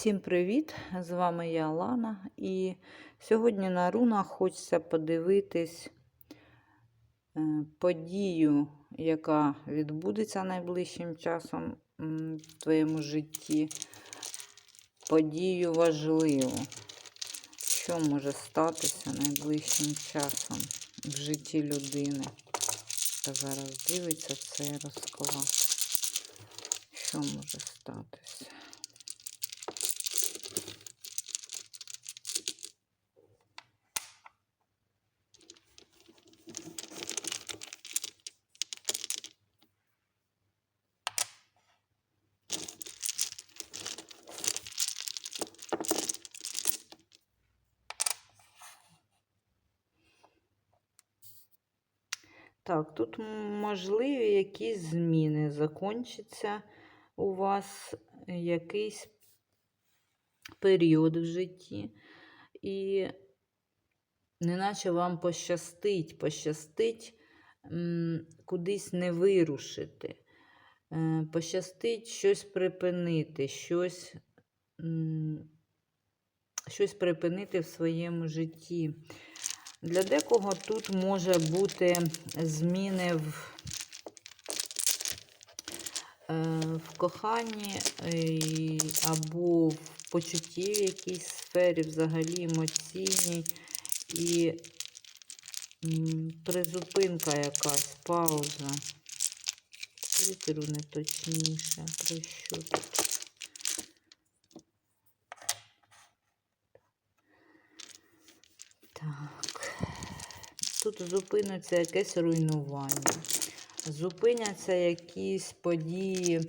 Всім привіт! З вами я Лана. І сьогодні на рунах хочеться подивитись е, подію, яка відбудеться найближчим часом в твоєму житті. Подію важливу. Що може статися найближчим часом в житті людини? Та зараз дивиться цей розклад. Що може статися? Так, тут можливі якісь зміни. Закончиться у вас якийсь період в житті. І неначе вам пощастить, пощастить кудись не вирушити, е, пощастить щось припинити, щось, щось припинити в своєму житті. Для декого тут може бути зміни в, е, в коханні е, або в почутті в якійсь сфері, взагалі емоційній, і призупинка якась, пауза. Вітеру не точніше, про що тут. Так. Тут зупиниться якесь руйнування. Зупиняться якісь події,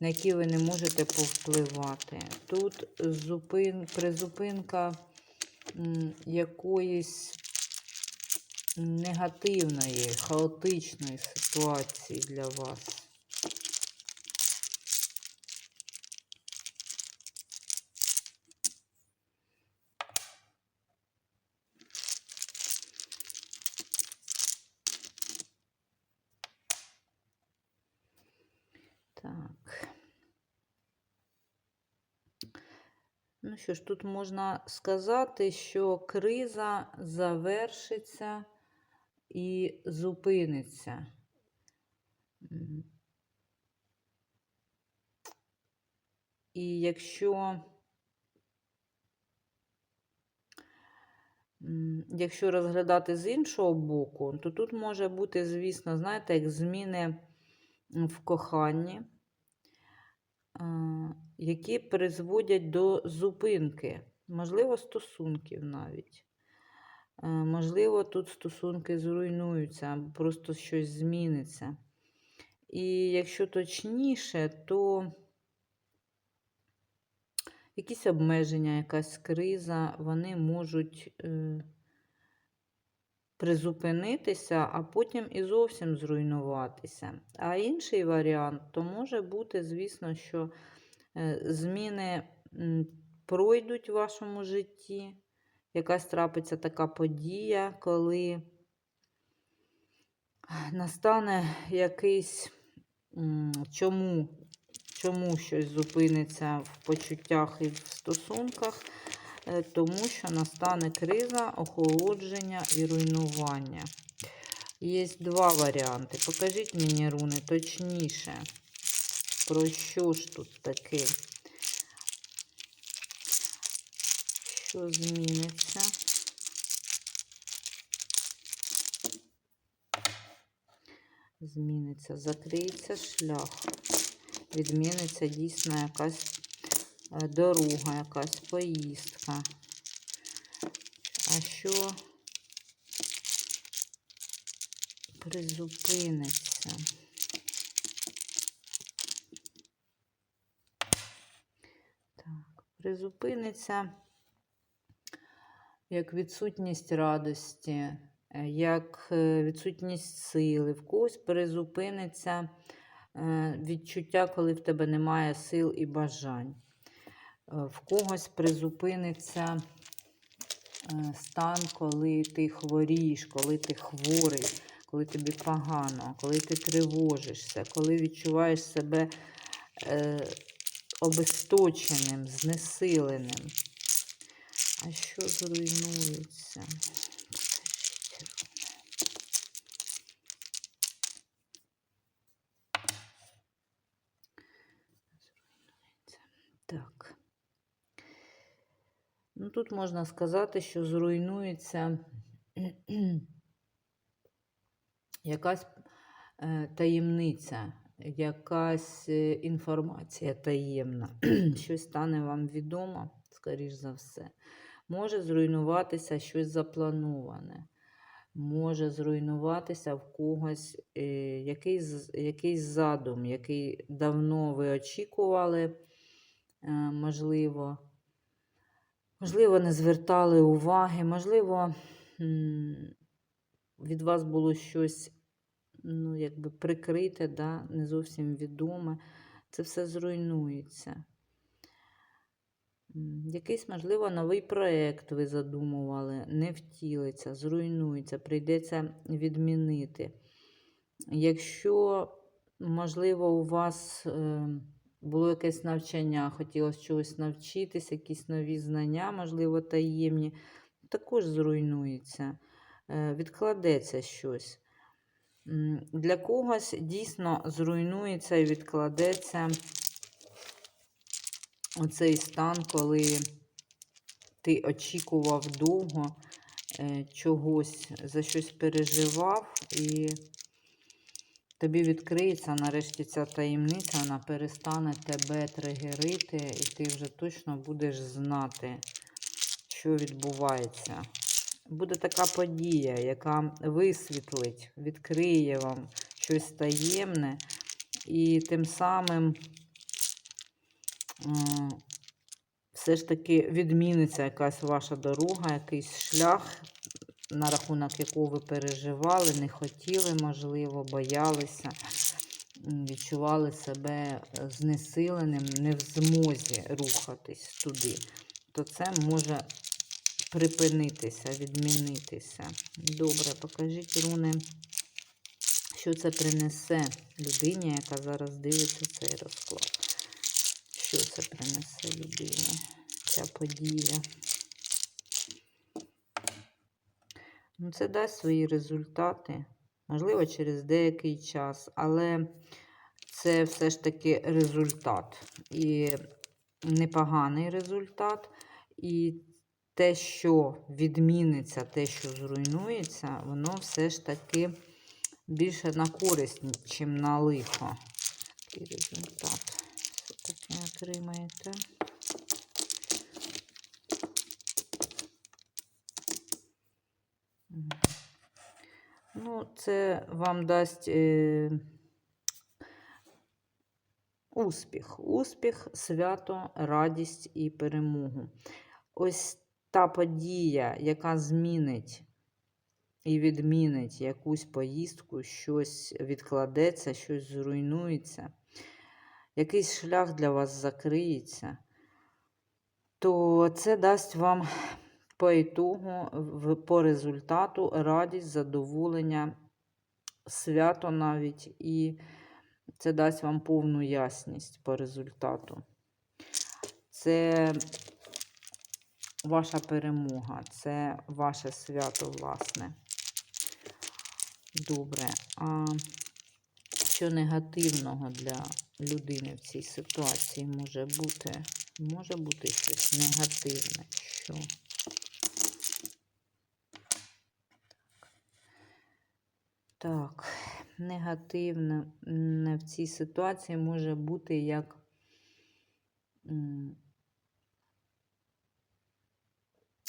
на які ви не можете повпливати. Тут зупин, призупинка якоїсь негативної, хаотичної ситуації для вас. Так. Ну що ж, тут можна сказати, що криза завершиться і зупиниться. І якщо, якщо розглядати з іншого боку, то тут може бути, звісно, знаєте, як зміни в коханні, які призводять до зупинки, можливо, стосунків навіть. Е, Можливо, тут стосунки зруйнуються, просто щось зміниться. І якщо точніше, то якісь обмеження, якась криза, вони можуть е, призупинитися, а потім і зовсім зруйнуватися. А інший варіант, то може бути, звісно, що зміни пройдуть в вашому житті. Якась трапиться така подія, коли настане якийсь чому, чому щось зупиниться в почуттях і в стосунках, Е, тому що настане криза, охолодження і руйнування. Є два варіанти. Покажіть мені руни точніше, про що ж тут таке? Що зміниться? Зміниться, закриється шлях. Відміниться дійсно якась е, дорога, якась поїздка. А що призупиниться? Так, призупиниться як відсутність радості, е, як е, відсутність сили, в когось призупиниться е, відчуття, коли в тебе немає сил і бажань. В когось призупиниться стан, коли ти хворієш, коли ти хворий, коли тобі погано, коли ти тривожишся, коли відчуваєш себе обесточеним, знесиленим. А що зруйнується? Так. Ну, тут можна сказати, що зруйнується якась е, таємниця, якась е, інформація таємна, щось стане вам відомо, скоріш за все. Може зруйнуватися щось заплановане, може зруйнуватися в когось е, якийсь, якийсь задум, який давно ви очікували, е, можливо. Можливо, не звертали уваги, можливо, від вас було щось ну, якби прикрите, да, не зовсім відоме. Це все зруйнується. Якийсь, можливо, новий проєкт ви задумували, не втілиться, зруйнується, прийдеться відмінити. Якщо, можливо, у вас е, було якесь навчання, хотілося чогось навчитися, якісь нові знання, можливо, таємні, також зруйнується, е, відкладеться щось. Для когось дійсно зруйнується і відкладеться оцей стан, коли ти очікував довго е, чогось, за щось переживав, і тобі відкриється нарешті ця таємниця, вона перестане тебе тригерити, і ти вже точно будеш знати, що відбувається. Буде така подія, яка висвітлить, відкриє вам щось таємне, і тим самим все ж таки відміниться якась ваша дорога, якийсь шлях, на рахунок якого ви переживали, не хотіли, можливо, боялися, відчували себе знесиленим, не в змозі рухатись туди, то це може припинитися, відмінитися. Добре, покажіть, руни, що це принесе людині, яка зараз дивиться цей розклад. Що це принесе людині? Ця подія. Ну, це дасть свої результати, можливо, через деякий час, але це все ж таки результат. І непоганий результат. І те, що відміниться, те, що зруйнується, воно все ж таки більше на користь, ніж на лихо. Який результат все-таки отримаєте. Ну, це вам дасть е, успіх. Успіх, свято, радість і перемогу. Ось та подія, яка змінить і відмінить якусь поїздку, щось відкладеться, щось зруйнується, якийсь шлях для вас закриється, то це дасть вам по ітогу, по результату радість, задоволення, свято навіть, і це дасть вам повну ясність по результату. Це ваша перемога, це ваше свято, власне. Добре. А що негативного для людини в цій ситуації може бути? Може бути щось негативне. Що? Так, негативне м, в цій ситуації може бути як м,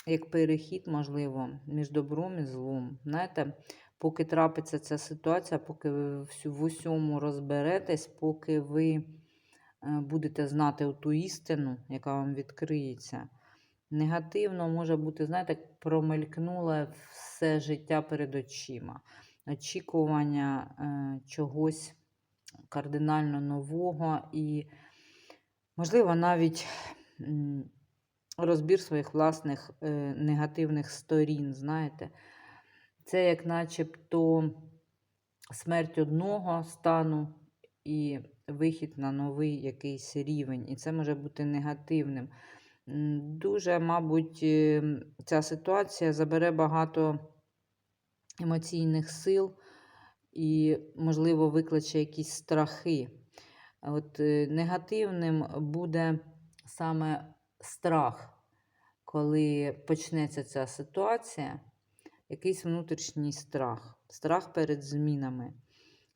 як перехід, можливо, між добром і злом. Знаєте, поки трапиться ця ситуація, поки ви в усьому розберетесь, поки ви е, будете знати ту істину, яка вам відкриється. Негативно може бути, знаєте, промелькнуло все життя перед очима. Очікування е, чогось кардинально нового і, можливо, навіть розбір своїх власних е, негативних сторін, знаєте. Це як начебто смерть одного стану і вихід на новий якийсь рівень. І це може бути негативним. Дуже, мабуть, е, ця ситуація забере багато емоційних сил і, можливо, викличе якісь страхи. От е, негативним буде саме страх, коли почнеться ця ситуація, якийсь внутрішній страх, страх перед змінами,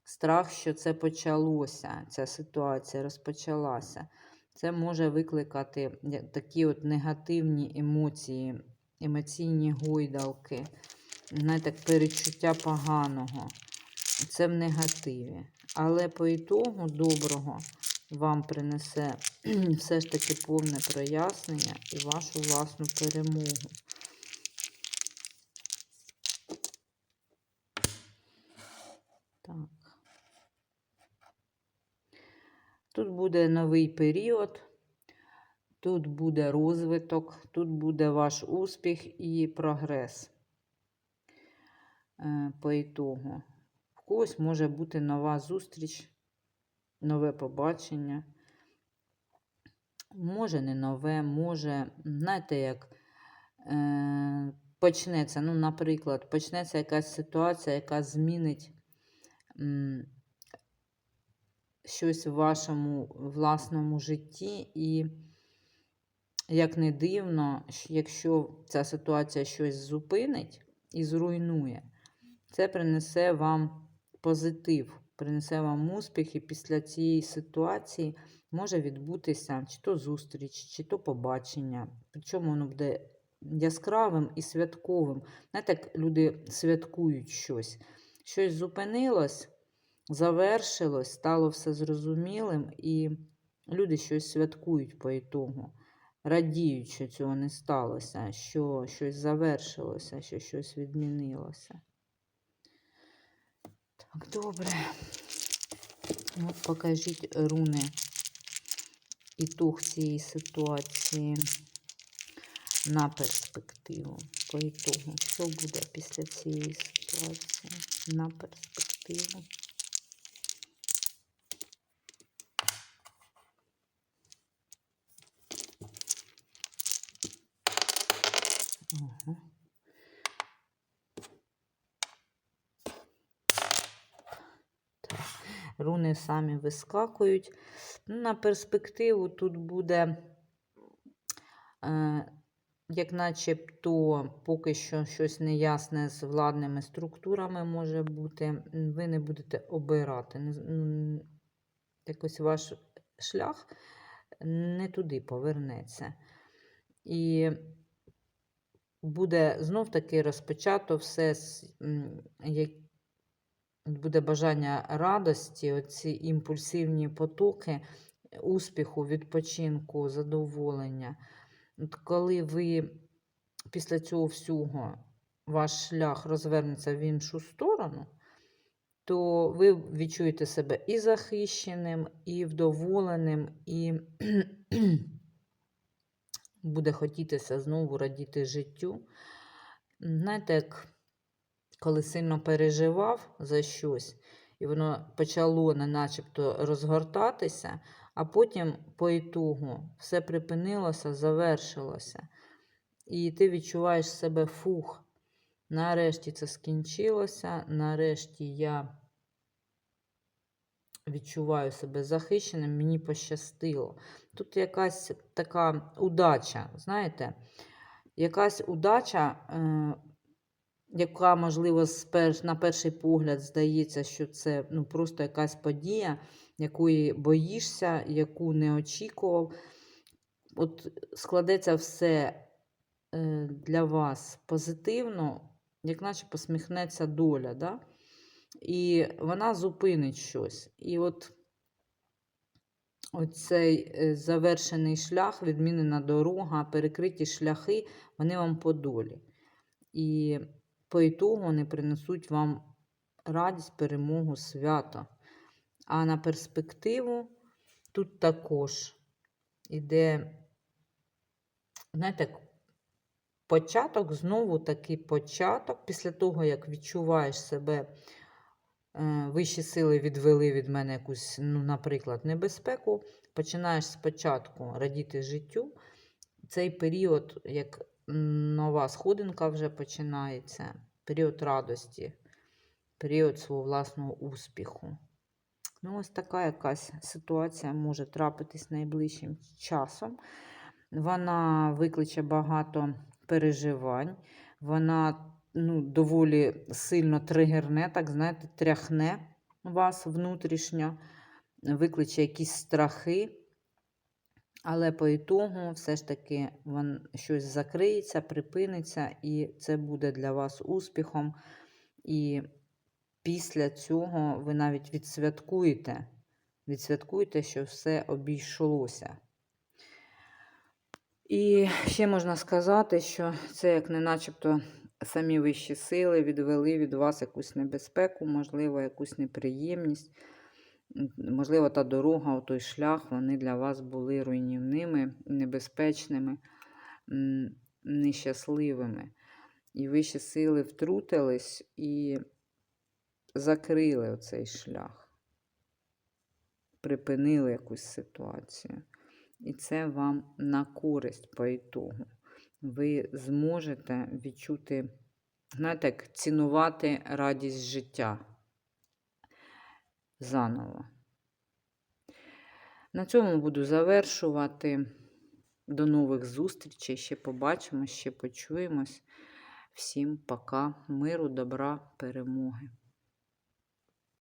страх, що це почалося, ця ситуація розпочалася. Це може викликати такі от негативні емоції, емоційні гойдалки, знаєте, перечуття поганого. Це в негативі. Але по ітогу доброго вам принесе все ж таки повне прояснення і вашу власну перемогу. Так. Тут буде новий період, тут буде розвиток, тут буде ваш успіх і прогрес. Е, По ітогу. В когось може бути нова зустріч, нове побачення. Може, не нове, може, знаєте, як е, почнеться, ну, наприклад, почнеться якась ситуація, яка змінить м, щось в вашому власному житті. І, як не дивно, якщо ця ситуація щось зупинить і зруйнує, це принесе вам позитив, принесе вам успіх, і після цієї ситуації може відбутися чи то зустріч, чи то побачення. Причому воно буде яскравим і святковим. Знаєте, як люди святкують щось. Щось зупинилось, завершилось, стало все зрозумілим, і люди щось святкують по ітогу. Радіють, що цього не сталося, що щось завершилося, що щось відмінилося. Добре. Ну, от покажіть руни ітог цієї ситуації на перспективу. По ітогу. Що буде після цієї ситуації на перспективу? Ага. Так. Руни самі вискакують. Ну, на перспективу тут буде, е, як начебто, поки що щось неясне з владними структурами може бути. Ви не будете обирати. М, Якось ваш шлях не туди повернеться. І буде знов таки розпочато все, як буде бажання радості, оці імпульсивні потоки успіху, відпочинку, задоволення. От коли ви після цього всього ваш шлях розвернеться в іншу сторону, то ви відчуєте себе і захищеним, і вдоволеним, і буде хотітися знову радіти життю. Знаєте, як коли сильно переживав за щось, і воно почало не начебто розгортатися, а потім по ітогу все припинилося, завершилося. І ти відчуваєш себе фух. Нарешті це скінчилося, нарешті я відчуваю себе захищеним, мені пощастило. Тут якась така удача, знаєте, якась удача, е, яка, можливо, на перший погляд здається, що це ну, просто якась подія, якої боїшся, яку не очікував. От складеться все е, для вас позитивно, як наче посміхнеться доля. Да? І вона зупинить щось. І от оцей е, завершений шлях, відмінена дорога, перекриті шляхи, вони вам по долі. І по ітогу вони принесуть вам радість, перемогу, свято. А на перспективу тут також іде, знаєте, початок, знову такий початок, після того, як відчуваєш себе е, вищі сили відвели від мене якусь, ну, наприклад, небезпеку, починаєш спочатку радіти життю. Цей період, як нова сходинка вже починається, період радості, період свого власного успіху. Ну, ось така якась ситуація може трапитись найближчим часом. Вона викличе багато переживань, вона ну, доволі сильно тригерне, так знаєте, тряхне вас внутрішньо, викличе якісь страхи. Але по ітогу все ж таки вон, щось закриється, припиниться, і це буде для вас успіхом. І після цього ви навіть відсвяткуєте, відсвяткуєте, що все обійшлося. І ще можна сказати, що це як не начебто самі вищі сили відвели від вас якусь небезпеку, можливо, якусь неприємність. Можливо, та дорога, той шлях, вони для вас були руйнівними, небезпечними, нещасливими. І вищі сили втрутились і закрили оцей шлях, припинили якусь ситуацію. І це вам на користь по ітогу. Ви зможете відчути, знаєте, як цінувати радість життя заново. На цьому буду завершувати. До нових зустрічей. Ще побачимо, ще почуємось. Всім пока, миру, добра, перемоги.